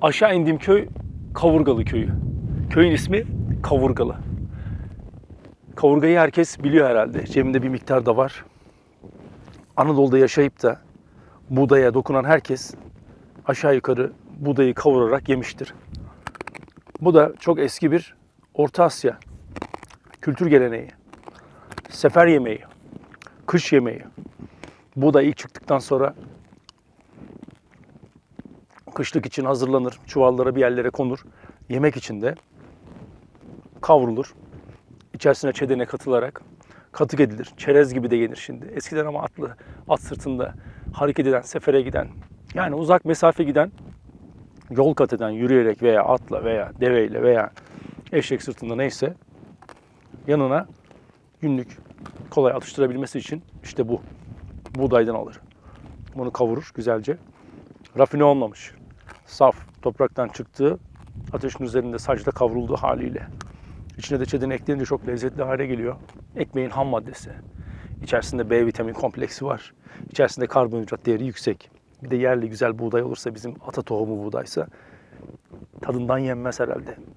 Aşağı indiğim köy Kavurgalı köyü. Köyün ismi Kavurgalı. Kavurgayı herkes biliyor herhalde. Cebimde bir miktar da var. Anadolu'da yaşayıp da buğdaya dokunan herkes aşağı yukarı buğdayı kavurarak yemiştir. Bu da çok eski bir Orta Asya kültür geleneği. Sefer yemeği, kış yemeği. Buğday ilk çıktıktan sonra kışlık için hazırlanır, çuvallara bir yerlere konur. Yemek için de kavrulur. İçerisine çedene katılarak katık edilir. Çerez gibi de yenir şimdi. Eskiden ama atlı, at sırtında hareket eden, sefere giden, yani uzak mesafe giden, yol kat eden, yürüyerek veya atla veya deveyle veya eşek sırtında neyse yanına günlük kolay atıştırabilmesi için işte bu. Buğdaydan alır. Bunu kavurur güzelce. Rafine olmamış. Saf topraktan çıktığı ateşin üzerinde sacda kavrulduğu haliyle. İçine de çedini ekleyince çok lezzetli hale geliyor. Ekmeğin ham maddesi. İçerisinde B vitamin kompleksi var. İçerisinde karbonhidrat değeri yüksek. Bir de yerli güzel buğday olursa bizim ata tohumu buğdaysa tadından yenmez herhalde.